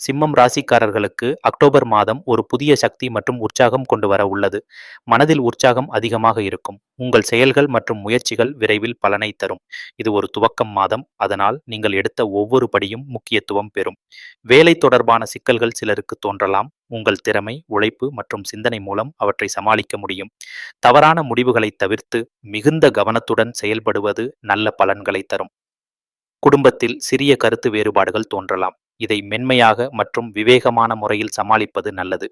சிம்மம் ராசிக்காரர்களுக்கு அக்டோபர் மாதம் ஒரு புதிய சக்தி மற்றும் உற்சாகம் கொண்டு வர உள்ளது. மனதில் உற்சாகம் அதிகமாக இருக்கும். உங்கள் செயல்கள் மற்றும் முயற்சிகள் விரைவில் பலனை தரும். இது ஒரு துவக்கம் மாதம். அதனால் நீங்கள் எடுத்த ஒவ்வொரு படியும் முக்கியத்துவம் பெறும். வேலை தொடர்பான சிக்கல்கள் சிலருக்கு தோன்றலாம். உங்கள் திறமை உழைப்பு மற்றும் சிந்தனை மூலம் அவற்றை சமாளிக்க முடியும். தவறான முடிவுகளை தவிர்த்து மிகுந்த கவனத்துடன் செயல்படுவது நல்ல பலன்களை தரும். குடும்பத்தில் சிறிய கருத்து வேறுபாடுகள் தோன்றலாம். இதை மென்மையாக மற்றும் விவேகமான முறையில் சமாளிப்பது நல்லது.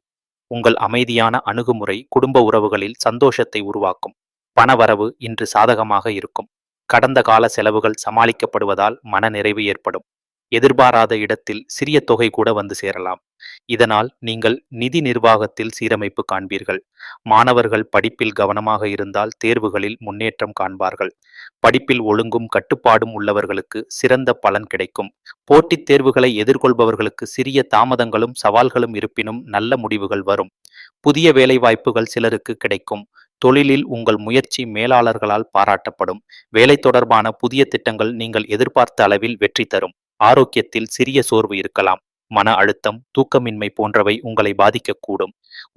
உங்கள் அமைதியான அணுகுமுறை குடும்ப உறவுகளில் சந்தோஷத்தை உருவாக்கும். பணவரவு இன்று சாதகமாக இருக்கும். கடந்த கால செலவுகள் சமாளிக்கப்படுவதால் மனநிறைவு ஏற்படும். எதிர்பாராத இடத்தில் சிறிய தொகை கூட வந்து சேரலாம். இதனால் நீங்கள் நிதி நிர்வாகத்தில் சீரமைப்பு காண்பீர்கள். மாணவர்கள் படிப்பில் கவனமாக இருந்தால் தேர்வுகளில் முன்னேற்றம் காண்பார்கள். படிப்பில் ஒழுங்கும் கட்டுப்பாடும் உள்ளவர்களுக்கு சிறந்த பலன் கிடைக்கும். போட்டித் தேர்வுகளை எதிர்கொள்பவர்களுக்கு சிறிய தாமதங்களும் சவால்களும் இருப்பினும் நல்ல முடிவுகள் வரும். புதிய வேலைவாய்ப்புகள் சிலருக்கு கிடைக்கும். தொழிலில் உங்கள் முயற்சி மேலாளர்களால் பாராட்டப்படும். வேலை தொடர்பான புதிய திட்டங்கள் நீங்கள் எதிர்பார்த்த அளவில் வெற்றி தரும். ஆரோக்கியத்தில் சிறிய சோர்வு இருக்கலாம். மன அழுத்தம் தூக்கமின்மை போன்றவை உங்களை பாதிக்கக்கூடும்.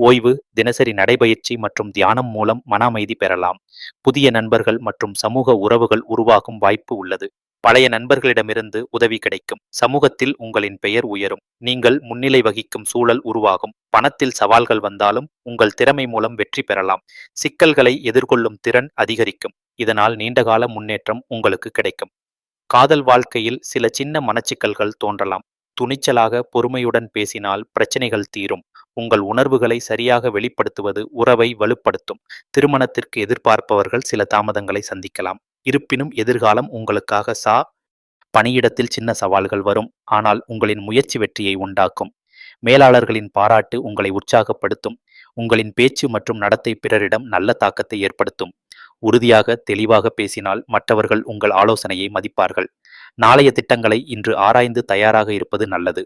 ஓய்வு தினசரி நடைபயிற்சி மற்றும் தியானம் மூலம் மன அமைதி பெறலாம். புதிய நண்பர்கள் மற்றும் சமூக உறவுகள் உருவாகும் வாய்ப்பு உள்ளது. பழைய நண்பர்களிடமிருந்து உதவி கிடைக்கும். சமூகத்தில் உங்களின் பெயர் உயரும். நீங்கள் முன்னிலை வகிக்கும் சூழல் உருவாகும். பணத்தில் சவால்கள் வந்தாலும் உங்கள் திறமை மூலம் வெற்றி பெறலாம். சிக்கல்களை எதிர்கொள்ளும் திறன் அதிகரிக்கும். இதனால் நீண்டகால முன்னேற்றம் உங்களுக்கு கிடைக்கும். காதல் வாழ்க்கையில் சில சின்ன மனச்சிக்கல்கள் தோன்றலாம். துணிச்சலாக பொறுமையுடன் பேசினால் பிரச்சனைகள் தீரும். உங்கள் உணர்வுகளை சரியாக வெளிப்படுத்துவது உறவை வலுப்படுத்தும். திருமணத்திற்கு எதிர்பார்ப்பவர்கள் சில தாமதங்களை சந்திக்கலாம். இருப்பினும் எதிர்காலம் உங்களுக்காக சா பணியிடத்தில் சின்ன சவால்கள் வரும். ஆனால் உங்களின் முயற்சி வெற்றியை உண்டாக்கும். மேலாளர்களின் பாராட்டு உங்களை உற்சாகப்படுத்தும். உங்களின் பேச்சு மற்றும் நடத்தை பிறரிடம் நல்ல தாக்கத்தை ஏற்படுத்தும். உறுதியாக தெளிவாக பேசினால் மற்றவர்கள் உங்கள் ஆலோசனையை மதிப்பார்கள். நாளைய திட்டங்களை இன்று ஆராய்ந்து தயாராக இருப்பது நல்லது.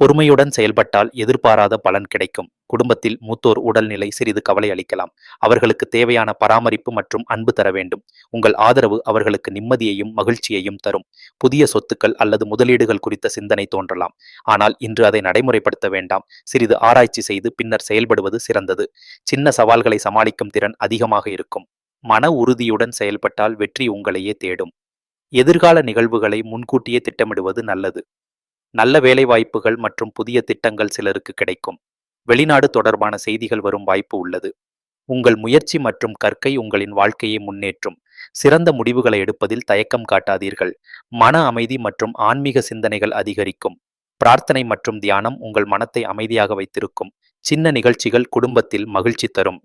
பொறுமையுடன் செயல்பட்டால் எதிர்பாராத பலன் கிடைக்கும். குடும்பத்தில் மூத்தோர் உடல்நிலை சிறிது கவலை அளிக்கலாம். அவர்களுக்கு தேவையான பராமரிப்பு மற்றும் அன்பு தர வேண்டும். உங்கள் ஆதரவு அவர்களுக்கு நிம்மதியையும் மகிழ்ச்சியையும் தரும். புதிய சொத்துக்கள் அல்லது முதலீடுகள் குறித்த சிந்தனை தோன்றலாம். ஆனால் இன்று அதை நடைமுறைப்படுத்த வேண்டாம். சிறிது ஆராய்ச்சி செய்து பின்னர் செயல்படுவது சிறந்தது. சின்ன சவால்களை சமாளிக்கும் திறன் அதிகமாக இருக்கும். மன உறுதியுடன் செயல்பட்டால் வெற்றி உங்களையே தேடும். எதிர்கால நிகழ்வுகளை முன்கூட்டியே திட்டமிடுவது நல்லது. நல்ல வேலைவாய்ப்புகள் மற்றும் புதிய திட்டங்கள் சிலருக்கு கிடைக்கும். வெளிநாடு தொடர்பான செய்திகள் வரும் வாய்ப்பு உள்ளது. உங்கள் முயற்சி மற்றும் கற்கை உங்களின் வாழ்க்கையை முன்னேற்றும். சிறந்த முடிவுகளை எடுப்பதில் தயக்கம் காட்டாதீர்கள். மன அமைதி மற்றும் ஆன்மீக சிந்தனைகள் அதிகரிக்கும். பிரார்த்தனை மற்றும் தியானம் உங்கள் மனத்தை அமைதியாக வைத்திருக்கும். சின்ன நிகழ்ச்சிகள் குடும்பத்தில் மகிழ்ச்சி தரும்.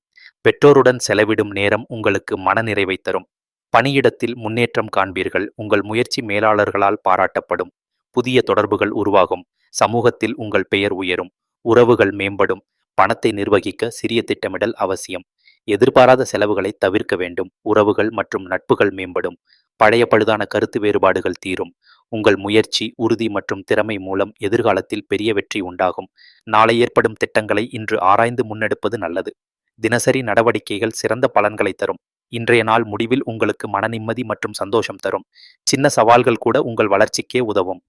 பெற்றோருடன் செலவிடும் நேரம் உங்களுக்கு மனநிறைவை தரும். பணியிடத்தில் முன்னேற்றம் காண்பீர்கள். உங்கள் முயற்சி மேலாளர்களால் பாராட்டப்படும். புதிய தொடர்புகள் உருவாகும். சமூகத்தில் உங்கள் பெயர் உயரும். உறவுகள் மேம்படும். பணத்தை நிர்வகிக்க சிறிய திட்டமிடல் அவசியம். எதிர்பாராத செலவுகளை தவிர்க்க வேண்டும். உறவுகள் மற்றும் நட்புகள் மேம்படும். பழைய பழுதான கருத்து வேறுபாடுகள் தீரும். உங்கள் முயற்சி உறுதி மற்றும் திறமை மூலம் எதிர்காலத்தில் பெரிய வெற்றி உண்டாகும். நாளை ஏற்படும் திட்டங்களை இன்று ஆராய்ந்து முன்னெடுப்பது நல்லது. தினசரி நடவடிக்கைகள் சிறந்த பலன்களை தரும். இன்றைய நாள் முடிவில் உங்களுக்கு மன நிம்மதி மற்றும் சந்தோஷம் தரும். சின்ன சவால்கள் கூட உங்கள் வளர்ச்சிக்கே உதவும்.